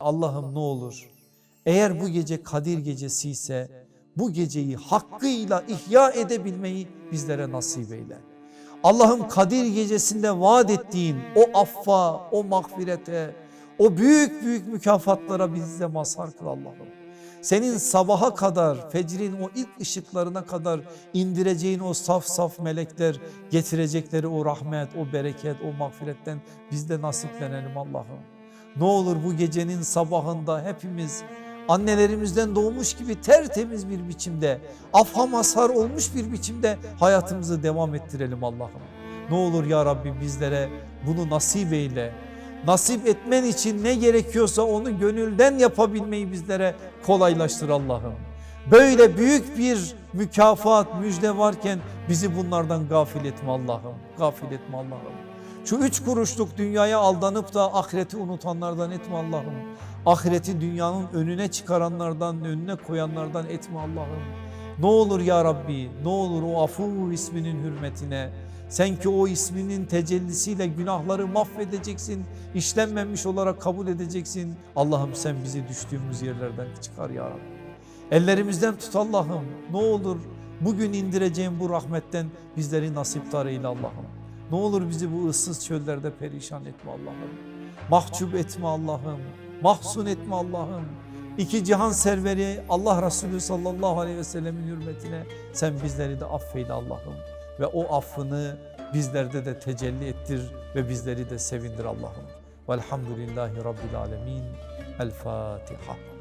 Allah'ım ne olur eğer bu gece Kadir gecesi ise bu geceyi hakkıyla ihya edebilmeyi bizlere nasip eyle. Allah'ım Kadir gecesinde vaat ettiğin o affa, o mağfirete, o büyük büyük mükafatlara bizi de mazhar kıl Allah'ım. Senin sabaha kadar, fecrin o ilk ışıklarına kadar indireceğin o saf saf melekler getirecekleri o rahmet, o bereket, o mağfiretten biz de nasiplenelim Allah'ım. Ne olur bu gecenin sabahında hepimiz annelerimizden doğmuş gibi tertemiz bir biçimde, afha mazhar olmuş bir biçimde hayatımızı devam ettirelim Allah'ım. Ne olur ya Rabbi bizlere bunu nasip eyle. Nasip etmen için ne gerekiyorsa onu gönülden yapabilmeyi bizlere kolaylaştır Allah'ım. Böyle büyük bir mükafat, müjde varken bizi bunlardan gafil etme Allah'ım. Gafil etme Allah'ım. Şu üç kuruşluk dünyaya aldanıp da ahireti unutanlardan etme Allah'ım. Ahireti dünyanın önüne çıkaranlardan, önüne koyanlardan etme Allah'ım. Ne olur ya Rabbi, ne olur o afu isminin hürmetine. Sen ki o isminin tecellisiyle günahları mahvedeceksin, işlenmemiş olarak kabul edeceksin. Allah'ım sen bizi düştüğümüz yerlerden çıkar ya Rabbi. Ellerimizden tut Allah'ım. Ne olur bugün indireceğim bu rahmetten bizleri nasiptar eyle Allah'ım. Ne olur bizi bu ıssız çöllerde perişan etme Allah'ım. Mahcup etme Allah'ım. Mahzun etme Allah'ım. İki cihan serveri Allah Resulü sallallahu aleyhi ve sellemin hürmetine sen bizleri de affeyle Allah'ım. Ve o affını bizlerde de tecelli ettir ve bizleri de sevindir Allah'ım. Velhamdülillahi Rabbil Alemin. El Fatiha.